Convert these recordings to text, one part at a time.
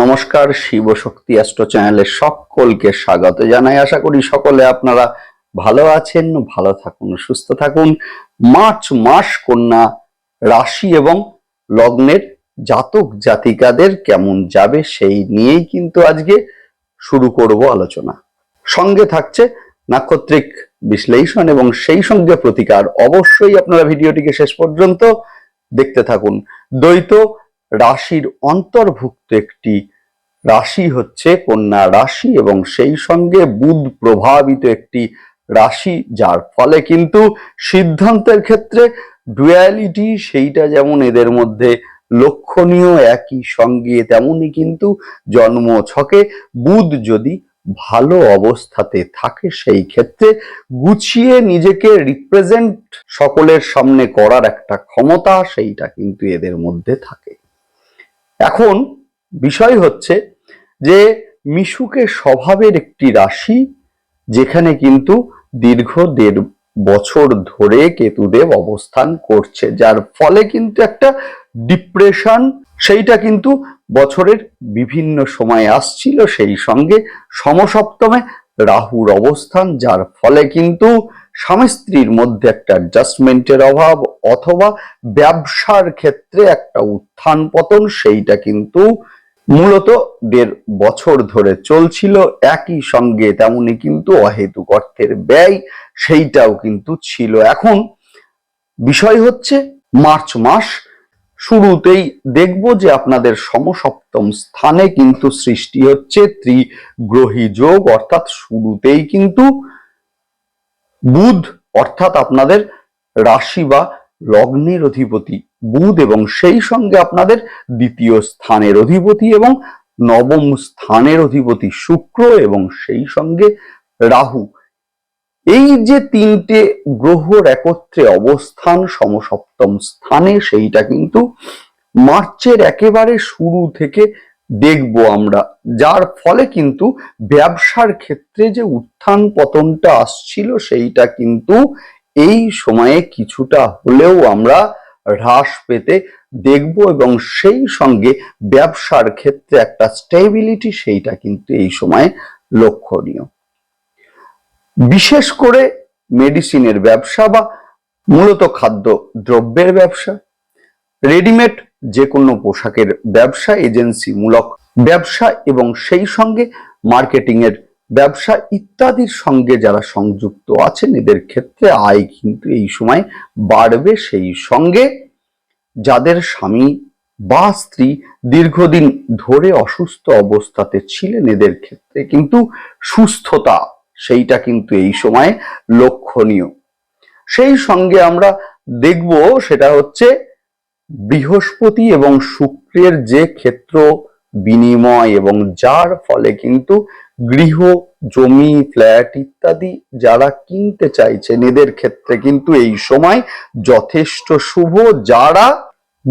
নমস্কার, শিব শক্তি অ্যাস্ট্রো চ্যানেলে সকলকে স্বাগত জানাই। আশা করি সকলে আপনারা ভালো আছেন, ভালো থাকুন, সুস্থ থাকুন। মার্চ মাস কন্যা রাশি এবং লগ্নের জাতক জাতিকাদের কেমন যাবে সেই নিয়েই কিন্তু আজকে শুরু করব আলোচনা। সঙ্গে থাকছে নাক্ষত্রিক বিশ্লেষণ এবং সেই সঙ্গে প্রতিকার। অবশ্যই আপনারা ভিডিওটিকে শেষ পর্যন্ত দেখতে থাকুন। দ্বৈত রাশির অন্তর্ভুক্ত একটি রাশি হচ্ছে কন্যা রাশি এবং সেই সঙ্গে বুধ প্রভাবিত একটি রাশি, যার ফলে কিন্তু সিদ্ধান্তের ক্ষেত্রে ডুয়ালিটি সেইটা যেমন এদের মধ্যে লক্ষণীয়, একই সঙ্গে তেমনই কিন্তু জন্ম ছকে বুধ যদি ভালো অবস্থাতে থাকে সেই ক্ষেত্রে গুছিয়ে নিজেকে রিপ্রেজেন্ট সকলের সামনে করার একটা ক্ষমতা সেইটা কিন্তু এদের মধ্যে থাকে। এখন বিষয় হচ্ছে যে মিশুকে স্বভাবের একটি রাশি যেখানে কিন্তু দীর্ঘ দেড় বছর ধরে কেতুদেব অবস্থান করছে, যার ফলে কিন্তু একটা ডিপ্রেশন সেইটা কিন্তু বছরের বিভিন্ন সময় আসছিল। সেই সঙ্গে সমসপ্তমে রাহুর অবস্থান, যার ফলে কিন্তু স্বামী স্ত্রীর মধ্যে একটা অ্যাডজাস্টমেন্টের অভাব অথবা ব্যবসার ক্ষেত্রে একটা উত্থান পতন, সেইটা কিন্তু মূলত দেড় বছর ধরে চলছিল। একই সঙ্গে তেমনি কিন্তু অহেতুক অর্থের ব্যয়, সেইটাও কিন্তু ছিল। এখন বিষয় হচ্ছে মার্চ মাস, শুরুতেই দেখব যে আপনাদের সমসপ্তম স্থানে কিন্তু সৃষ্টি হচ্ছে ত্রিগ্রহী যোগ, অর্থাৎ শুরুতেই কিন্তু বুধ, অর্থাৎ আপনাদের রাশি বা লগ্নের অধিপতি। বুধ এবং সেই সঙ্গে আপনাদের দ্বিতীয় স্থানের অধিপতি এবং নবম স্থানের অধিপতি শুক্র এবং সেই সঙ্গে রাহু। এই যে তিনটে গ্রহর একত্রে অবস্থান সমসপ্তম স্থানে, সেইটা কিন্তু মার্চের একেবারে শুরু থেকে দেখব আমরা। যার ফলে কিন্তু ব্যবসার ক্ষেত্রে যে উত্থান পতনটা আসছিল, সেইটা কিন্তু এই সময়ে কিছুটা হলেও আমরা হ্রাস পেতে দেখব এবং সেই সঙ্গে ব্যবসার ক্ষেত্রে একটা স্টেবিলিটি সেইটা কিন্তু এই সময়ে লক্ষণীয়। বিশেষ করে মেডিসিনের ব্যবসা বা মূলত খাদ্য দ্রব্যের ব্যবসা। রেডিমেড যে কোনো পোশাকের ব্যবসা এজেন্সি মূলক ব্যবসা এবং সেই সঙ্গে মার্কেটিং এর ব্যবসা ইত্যাদির সঙ্গে যারা সংযুক্ত আছেন, এদের ক্ষেত্রে আয় কিন্তু এই সময় বাড়বে। সেই সঙ্গে যাদের স্বামী বা স্ত্রী দীর্ঘদিন ধরে অসুস্থ অবস্থাতে ছিলেন, এদের ক্ষেত্রে কিন্তু সুস্থতা, সেইটা কিন্তু এই সময় লক্ষণীয়। সেই সঙ্গে আমরা দেখব, সেটা হচ্ছে বৃহস্পতি এবং শুক্রের যে ক্ষেত্র বিনিময় এবং যার ফলে কিন্তু গৃহ, জমি, ফ্ল্যাট ইত্যাদি যারা কিনতে চাইছেন, এদের ক্ষেত্রে কিন্তু এই সময় যথেষ্ট শুভ, যারা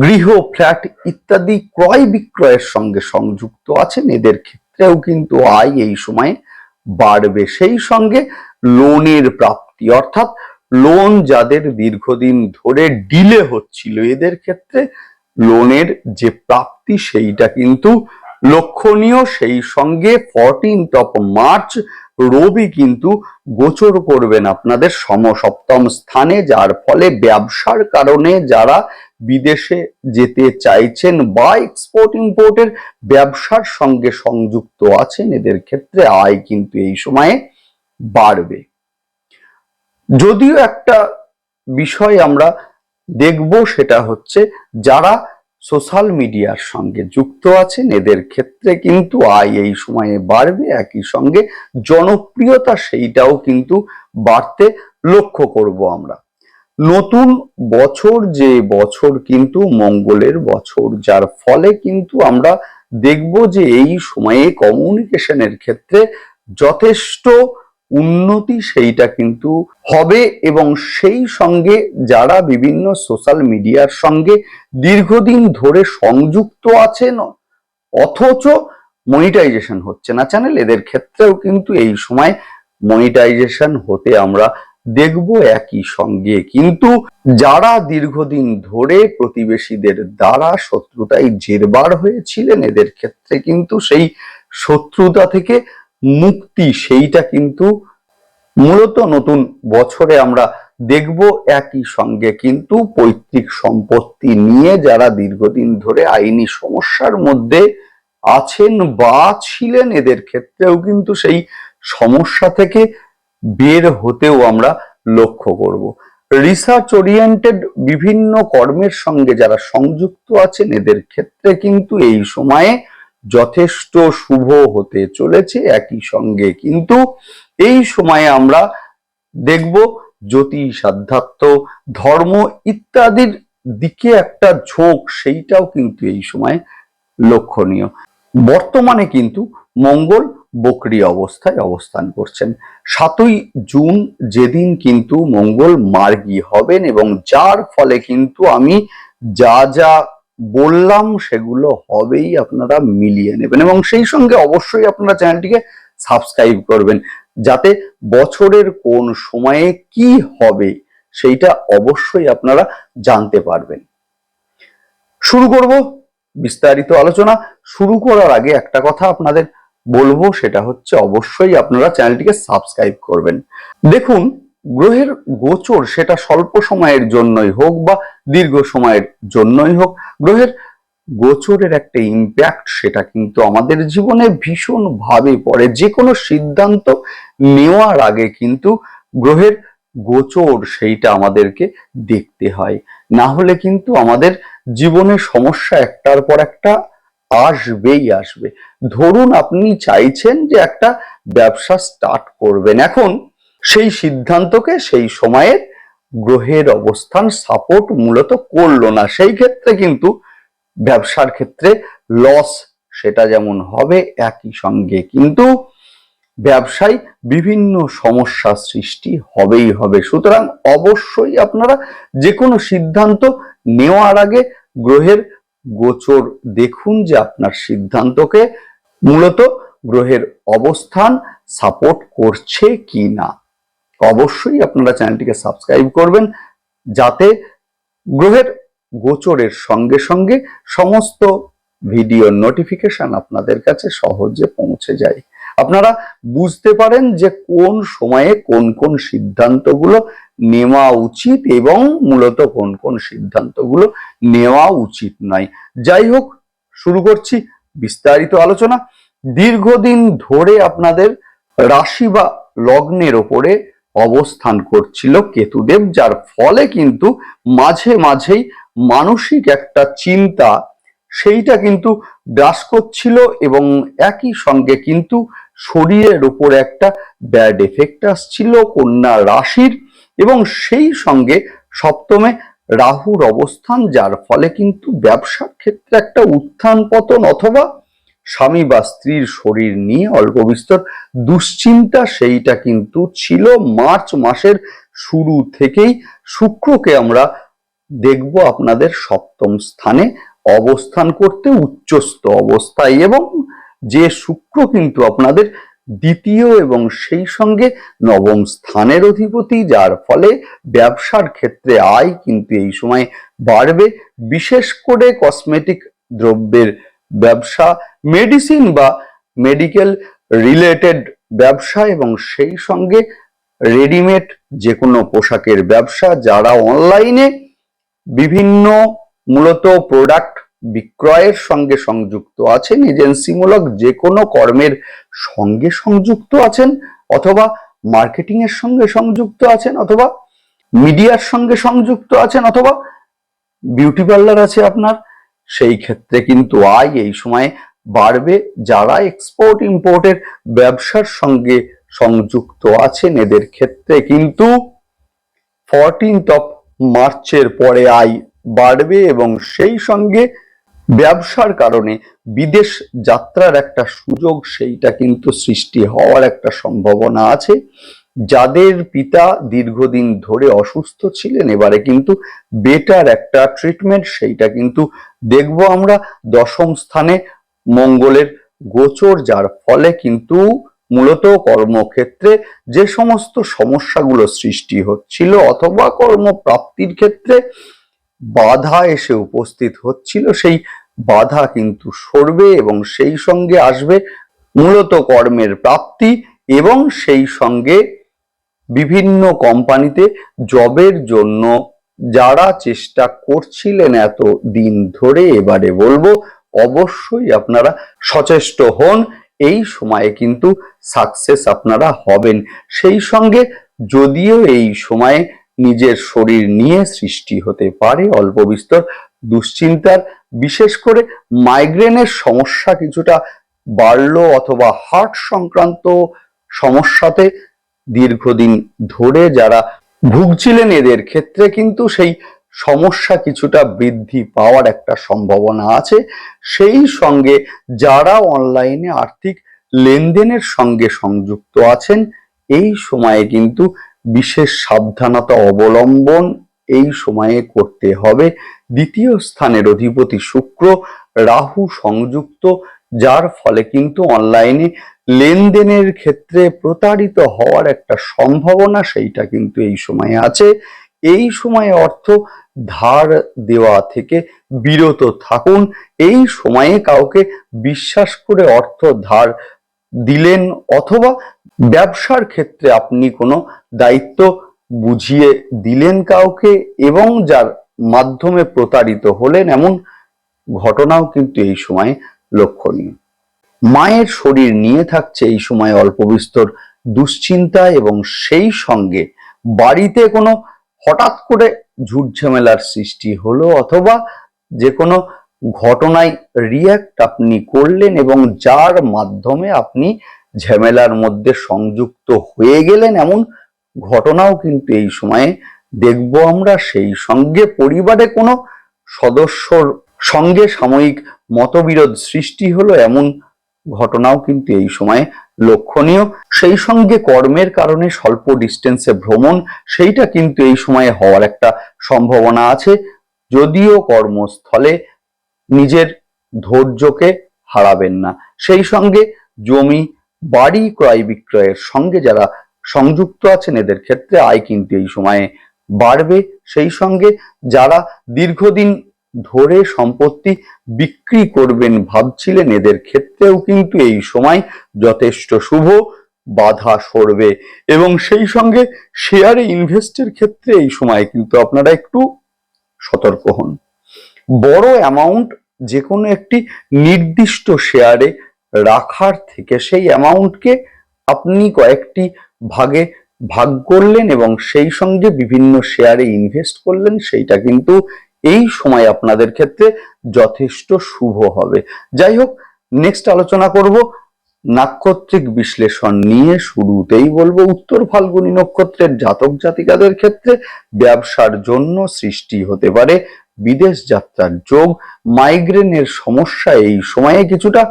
গৃহ, ফ্ল্যাট ইত্যাদি ক্রয় বিক্রয়ের সঙ্গে সংযুক্ত আছেন, এদের ক্ষেত্রেও কিন্তু আয় এই সময় বাড়বে। সেই সঙ্গে লোনের প্রাপ্তি, অর্থাৎ লোন যাদের দীর্ঘদিন ধরে ডিলে হচ্ছিল, এদের ক্ষেত্রে লোনের যে প্রাপ্তি সেইটা কিন্তু লক্ষণীয়। সেই সঙ্গে ফরটিন্থ অফ মার্চ রবি কিন্তু গোচর করবেন আপনাদের সমসপ্তম স্থানে, যার ফলে ব্যবসার কারণে যারা বিদেশে যেতে চাইছেন বা এক্সপোর্ট ইম্পোর্টের ব্যবসার সঙ্গে সংযুক্ত আছেন, এদের ক্ষেত্রে আয় কিন্তু এই সময়ে বাড়বে। যদিও একটা বিষয় আমরা দেখব সেটা হচ্ছে যারা সোশ্যাল মিডিয়ার সঙ্গে যুক্ত আছেন, এদের ক্ষেত্রে কিন্তু আয় এই সময়ে বাড়বে, একই সঙ্গে জনপ্রিয়তা সেইটাও কিন্তু বাড়তে লক্ষ্য করব আমরা। নতুন বছর যে বছর কিন্তু মঙ্গলের বছর, যার ফলে কিন্তু আমরা দেখব যে এই সময়ে কমিউনিকেশনের ক্ষেত্রে যথেষ্ট উন্নতি সেইটা কিন্তু হবে এবং সেই সঙ্গে যারা বিভিন্ন সোশ্যাল মিডিয়ার সঙ্গে দীর্ঘদিন ধরে সংযুক্ত আছেন, অথচ মনিটাইজেশন হচ্ছে না চ্যানেল এদের ক্ষেত্রেও কিন্তু এই সময় মনিটাইজেশন হতে আমরা দেখব একই সঙ্গে। কিন্তু যারা দীর্ঘদিন ধরে প্রতিবেশীদের দ্বারা শত্রুতায় জেরবার হয়েছিলেন, এদের ক্ষেত্রে কিন্তু সেই শত্রুতা থেকে মুক্তি, সেইটা কিন্তু মূলত নতুন বছরে আমরা দেখব একই সঙ্গে। কিন্তু পৈতৃক সম্পত্তি নিয়ে যারা দীর্ঘদিন ধরে আইনি সমস্যার মধ্যে আছেন বা ছিলেন, এদের ক্ষেত্রেও কিন্তু সেই সমস্যা থেকে বের হতেও আমরা লক্ষ্য করব। রিসার্চ ওরিয়েন্টেড বিভিন্ন কর্মের সঙ্গে যারা সংযুক্ত আছেন, এদের ক্ষেত্রে কিন্তু এই সময়ে যথেষ্ট শুভ হতে চলেছে একই সঙ্গে। কিন্তু এই সময়ে আমরা দেখব জ্যোতিষ ধর্ম ইত্যাদির দিকে একটা ঝোঁক, সেইটাও কিন্তু এই সময় লক্ষণীয়। বর্তমানে কিন্তু মঙ্গল বকরি অবস্থায় অবস্থান করছেন। সাতই জুন যেদিন কিন্তু মঙ্গল মার্গী হবেন এবং যার ফলে কিন্তু আমি যা যা বললাম, সেগুলো হবেই, আপনারা মিলিয়ে নেবেন। এবং সেই সঙ্গে অবশ্যই আপনারা চ্যানেলটিকে সাবস্ক্রাইব করবেন, যাতে বছরের কোন সময়ে কি হবে, সেইটা অবশ্যই আপনারা জানতে পারবেন। শুরু করব বিস্তারিত আলোচনা। শুরু করার আগে একটা কথা আপনাদের বলব, সেটা হচ্ছে অবশ্যই আপনারা চ্যানেলটিকে সাবস্ক্রাইব করবেন। দেখুন গ্রহের গোচর সেটা স্বল্প সময়ের জন্যই হোক বা দীর্ঘ সময়ের জন্যই হোক, গ্রহের গোচরের একটা ইম্প্যাক্ট সেটা কিন্তু আমাদের জীবনে ভীষণ ভাবে পড়ে। যে কোনো সিদ্ধান্ত নেওয়ার আগে কিন্তু গ্রহের গোচর সেইটা আমাদেরকে দেখতে হয়। না হলে কিন্তু আমাদের জীবনে সমস্যা একটার পর একটা আসবেই আসবে। ধরুন আপনি চাইছেন যে একটা ব্যবসা স্টার্ট করবেন। এখন সেই সিদ্ধান্তকে সেই সময়ের গ্রহের অবস্থান সাপোর্ট মূলত করল না। সেই ক্ষেত্রে কিন্তু ব্যবসার ক্ষেত্রে লস সেটা যেমন হবে একই সঙ্গে। কিন্তু ব্যবসায় বিভিন্ন সমস্যা সৃষ্টি হবেই হবে। সুতরাং অবশ্যই আপনারা যে কোনো সিদ্ধান্ত নেওয়ার আগে গ্রহের গোচর দেখুন যে আপনার সিদ্ধান্তকে মূলত গ্রহের অবস্থান সাপোর্ট করছে কি না অবশ্যই আপনারা চ্যানেলটিকে সাবস্ক্রাইব করবেন যাতে গ্রহের গোচরের সঙ্গে সঙ্গে সমস্ত ভিডিও নোটিফিকেশন আপনাদের কাছে সহজে পৌঁছে যায়। আপনারা বুঝতে পারেন যে কোন সময়ে কোন কোন সিদ্ধান্তগুলো নেওয়া উচিত এবং মূলত কোন কোন সিদ্ধান্তগুলো নেওয়া উচিত নয়। যাই হোক, শুরু করছি বিস্তারিত আলোচনা। দীর্ঘদিন ধরে আপনাদের রাশি বা লগ্নের ওপরে অবস্থান করছিল কেতুদেব, যার ফলে কিন্তু মাঝে মাঝেই মানসিক একটা চিন্তা সেইটা কিন্তু গ্রাস করছিল এবং একই সঙ্গে কিন্তু শরীরের উপর একটা ব্যাড এফেক্ট আসছিল, কন্যা রাশির এবং সেই সঙ্গে সপ্তমে রাহুর অবস্থান, যার ফলে কিন্তু ব্যবসার ক্ষেত্রে একটা উত্থান পতন অথবা স্বামী বা স্ত্রীর শরীর নিয়ে অল্প বিস্তর দুশ্চিন্তা সেইটা কিন্তু ছিল। মার্চ মাসের শুরু থেকেই শুক্রকে আমরা দেখব আপনাদের সপ্তম স্থানে অবস্থান করতে, উচ্চস্থ অবস্থায় এবং যে শুক্র কিন্তু আপনাদের দ্বিতীয় এবং সেই সঙ্গে নবম স্থানের অধিপতি, যার ফলে ব্যবসার ক্ষেত্রে আয় কিন্তু এই সময় বাড়বে। বিশেষ করে কসমেটিক দ্রব্যের ব্যবসা মেডিসিন বা মেডিকেল রিলেটেড ব্যবসা এবং সেই সঙ্গে রেডিমেড যে কোনো পোশাকের ব্যবসা যারা অনলাইনে বিভিন্ন মূলত প্রোডাক্ট বিক্রয়ের সঙ্গে সংযুক্ত আছেন এজেন্সিমূলক যে কোনো কর্মের সঙ্গে সংযুক্ত আছেন অথবা মার্কেটিং এর সঙ্গে সংযুক্ত আছেন অথবা মিডিয়ার সঙ্গে সংযুক্ত আছেন অথবা বিউটি পার্লার আছে আপনার সেই ক্ষেত্রে কিন্তু আয় এই সময় বাড়বে। যারা এক্সপোর্ট ইম্পোর্টের ব্যবসার সঙ্গে সংযুক্ত আছেন, এদের ক্ষেত্রে কিন্তু ফরটিন্থ অফ মার্চের পরে আয় বাড়বে এবং সেই সঙ্গে ব্যবসার কারণে বিদেশ যাত্রার একটা সুযোগ, সেইটা কিন্তু সৃষ্টি হওয়ার একটা সম্ভাবনা আছে। যাদের পিতা দীর্ঘদিন ধরে অসুস্থ ছিলেন, এবারে কিন্তু বেটার একটা ট্রিটমেন্ট সেইটা কিন্তু দেখব আমরা দশম স্থানে মঙ্গলের গোচর, যার ফলে কিন্তু মূলত কর্মক্ষেত্রে যে সমস্ত সমস্যাগুলো সৃষ্টি হচ্ছিল অথবা কর্মপ্রাপ্তির ক্ষেত্রে বাধা এসে উপস্থিত হচ্ছিল, সেই বাধা কিন্তু সরবে এবং সেই সঙ্গে আসবে মূলত কর্মের প্রাপ্তি এবং সেই সঙ্গে বিভিন্ন কোম্পানিতে জবের জন্য যারা চেষ্টা করছিলেন এত দিন ধরে, এবারে বলব, অবশ্যই আপনারা সচেষ্ট হন। এই সময়ে কিন্তু সাকসেস আপনারা হবেন। সেই সঙ্গে যদিও এই সময়ে নিজের শরীর নিয়ে সৃষ্টি হতে পারে অল্প বিস্তর দুশ্চিন্তার, বিশেষ করে মাইগ্রেনের সমস্যা কিছুটা বাড়লো অথবা হার্ট সংক্রান্ত সমস্যাতে দীর্ঘদিন ধরে যারা ভুগছিলেন এদের ক্ষেত্রে কিন্তু সেই সমস্যা কিছুটা বৃদ্ধি পাওয়ার একটা সম্ভাবনা আছে। সেই সঙ্গে যারা অনলাইনে আর্থিক লেনদেনের সঙ্গে সংযুক্ত আছেন, এই সময়ে কিন্তু বিশেষ সাবধানতা অবলম্বন এই সময়ে করতে হবে। দ্বিতীয় স্থানের অধিপতি শুক্র রাহু সংযুক্ত, যার ফলে কিন্তু অনলাইনে লেনদেনের ক্ষেত্রে প্রতারিত হওয়ার একটা সম্ভাবনা সেইটা কিন্তু এই সময়ে আছে। এই সময়ে অর্থ ধার দেওয়া থেকে বিরত থাকুন। এই সময়ে কাউকে বিশ্বাস করে অর্থ ধার দিলেন অথবা ব্যবসার ক্ষেত্রে আপনি কোনো দায়িত্ব বুঝিয়ে দিলেন কাউকে এবং যার মাধ্যমে প্রতারিত হলেন, এমন ঘটনাও কিন্তু এই সময়ে লক্ষণীয়। মায়ের শরীর নিয়ে থাকছে এই সময় অল্প বিস্তর দুশ্চিন্তা এবং সেই সঙ্গে বাড়িতে কোনো হঠাৎ করে ঝুট ঝামেলার সৃষ্টি হলো অথবা যে কোনো ঘটনায় রিয়াক্ট আপনি করলেন এবং যার মাধ্যমে আপনি ঝামেলার মধ্যে সংযুক্ত হয়ে গেলেন এমন ঘটনাও কিন্তু এই সময়ে দেখব আমরা। সেই সঙ্গে পরিবারে কোনো সদস্যর সঙ্গে সাময়িক মতবিরোধ সৃষ্টি হলো এমন ঘটনাও কিন্তু এই সময়ে লক্ষণীয়। সেই সঙ্গে কর্মের কারণে স্বল্প ডিস্টেন্সে ভ্রমণ, সেইটা কিন্তু এই সময়ে হওয়ার একটা সম্ভাবনা আছে। যদিও কর্মস্থলে নিজের ধৈর্যকে হারাবেন না। সেই সঙ্গে জমি, বাড়ি ক্রয় বিক্রয়ের সঙ্গে যারা সংযুক্ত আছেন, এদের ক্ষেত্রে আয় কিন্তু এই সময়ে বাড়বে। সেই সঙ্গে যারা দীর্ঘদিন ধরে সম্পত্তি বিক্রি করবেন ভাবছিলেন। এদের ক্ষেত্রেও কিন্তু এই সময় যথেষ্ট শুভ বাধা সরবে। এবং সেই সঙ্গে শেয়ারে ইনভেস্টের ক্ষেত্রে এই সময় কিন্তু আপনারা একটু সতর্ক হন। বড় অ্যামাউন্ট যে কোনো একটি নির্দিষ্ট শেয়ারে রাখার থেকে সেই অ্যামাউন্টকে আপনি কয়েকটি ভাগে ভাগ করলেন এবং সেই সঙ্গে বিভিন্ন শেয়ারে ইনভেস্ট করলেন, সেইটা কিন্তু এই সময় আপনাদের ক্ষেত্রে যথেষ্ট শুভ হবে। যাই হোক নেক্সট আলোচনা করব, নাক্ষত্রিক বিশ্লেষণ নিয়ে শুরুতেই বলব, উত্তর ফাল্গুনী নক্ষত্রের জাতক জাতিকাদের ক্ষেত্রে ব্যবসার জন্য সৃষ্টি হতে পারে বিদেশ যাত্রার যোগ। মাইগ্রেনের সমস্যা এই সময়ে কিছুটা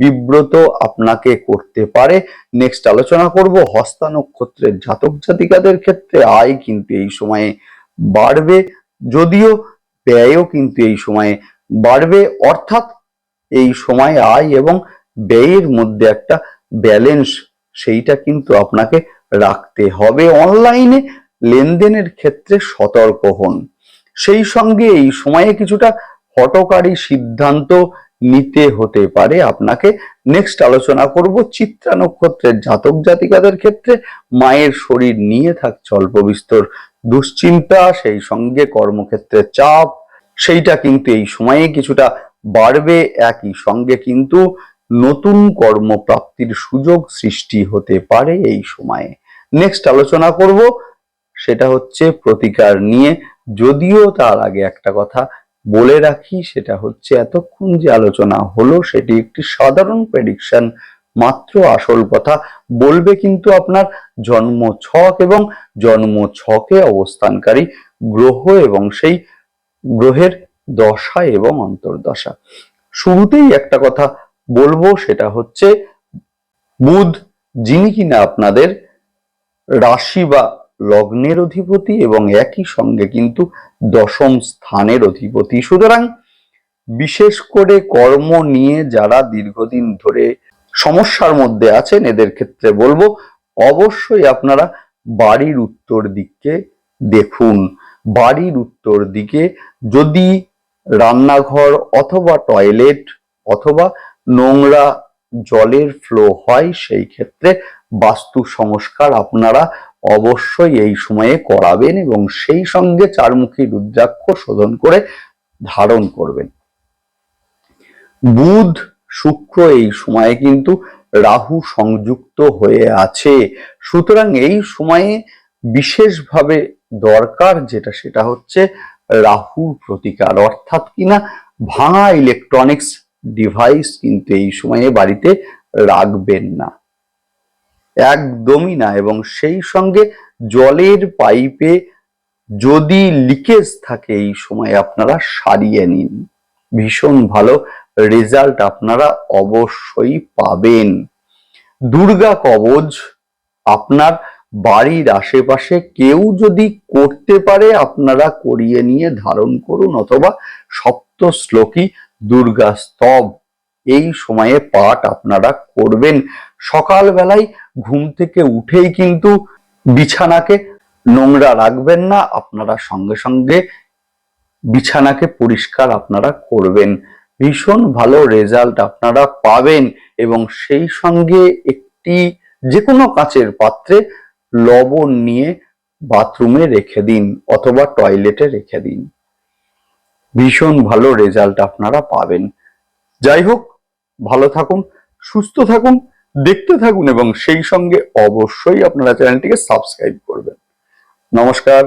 বিব্রত আপনাকে করতে পারে। নেক্সট আলোচনা করব, হস্তা নক্ষত্রের জাতক জাতিকাদের ক্ষেত্রে আয় কিন্তু এই সময়ে বাড়বে। যদিও ব্যয়ও কিন্তু এই সময়ে বাড়বে। অর্থাৎ এই সময় আয় এবং ব্যয়ের মধ্যে একটা ব্যালেন্স সেইটা কিন্তু আপনাকে রাখতে হবে। অনলাইনে লেনদেনের ক্ষেত্রে সতর্ক হন। সেই সঙ্গে এই সময়ে কিছুটা হটকারী সিদ্ধান্ত নিতে হতে পারে। আপনাকে নেক্সট আলোচনা করব চিত্রা নক্ষত্রের জাতক জাতিকাদের ক্ষেত্রে মায়ের শরীর নিয়ে থাকছে অল্প বিস্তর দুশ্চিন্তা, সেই সঙ্গে কর্মক্ষেত্রে চাপ, সেইটা কিন্তু এই সময়ে কিছুটা বাড়বে, একই সঙ্গে কিন্তু নতুন কর্মপ্রাপ্তির সুযোগ সৃষ্টি হতে পারে এই সময়ে। নেক্সট আলোচনা করব, সেটা হচ্ছে প্রতিকার নিয়ে। যদিও তার আগে একটা কথা বলে রাখি, সেটা হচ্ছে এতক্ষণ যে আলোচনা হলো, সেটি একটি সাধারণ প্রেডিকশন মাত্র আসল কথা। বলবে কিন্তু আপনার জন্ম ছক এবং জন্ম ছকে অবস্থানকারী গ্রহ এবং সেই গ্রহের দশা এবং অন্তর্দশা। শুরুতেই একটা কথা বলব, সেটা হচ্ছে বুধ, যিনি কিনা আপনাদের রাশি বা লগ্নের অধিপতি এবং একই সঙ্গে কিন্তু দশম স্থানের অধিপতি। সুতরাং বিশেষ করে কর্ম নিয়ে যারা দীর্ঘদিন ধরে সমস্যার মধ্যে আছেন, এদের ক্ষেত্রে বলব, অবশ্যই আপনারা বাড়ির উত্তর দিককে দেখুন। বাড়ির উত্তর দিকে যদি রান্নাঘর অথবা টয়লেট অথবা নোংরা জলের ফ্লো হয়, সেই ক্ষেত্রে বাস্তু সংস্কার আপনারা অবশ্যই এই সময়ে করাবেন এবং সেই সঙ্গে চারমুখী রুদ্রাক্ষ শোধন করে ধারণ করবেন। বুধ শুক্র এই সময়ে কিন্তু রাহু সংযুক্ত হয়ে আছে। সুতরাং এই সময়ে বিশেষভাবে দরকার যেটা, সেটা হচ্ছে রাহুর প্রতিকার। অর্থাৎ কিনা ভাঙা ইলেকট্রনিক্স ডিভাইস কিন্তু এই সময়ে বাড়িতে রাখবেন না। একদমই না এবং সেই সঙ্গে জলের পাইপে যদি লিকেজ থাকে এই সময় আপনারা সারিয়ে নিন। ভীষণ ভালো রেজাল্ট আপনারা অবশ্যই পাবেন। দুর্গা কবচ আপনার বাড়ির আশেপাশে কেউ যদি করতে পারে, আপনারা করিয়ে নিয়ে ধারণ করুন অথবা সপ্ত শ্লোকী দুর্গা স্তব। এই সময়ে পাঠ আপনারা করবেন। সকালবেলায় ঘুম থেকে উঠেই কিন্তু বিছানাকে নোংরা রাখবেন না, আপনারা সঙ্গে সঙ্গে বিছানাকে পরিষ্কার আপনারা করবেন। ভীষণ ভালো রেজাল্ট আপনারা পাবেন এবং সেই সঙ্গে একটি যে কোনো কাচের পাত্রে লবণ নিয়ে বাথরুমে রেখে দিন অথবা টয়লেটে রেখে দিন। ভীষণ ভালো রেজাল্ট আপনারা পাবেন। যাই হোক, ভালো থাকুন, সুস্থ থাকুন, দেখতে থাকুন এবং সেই সঙ্গে অবশ্যই আপনারা চ্যানেলটিকে সাবস্ক্রাইব করবেন। নমস্কার।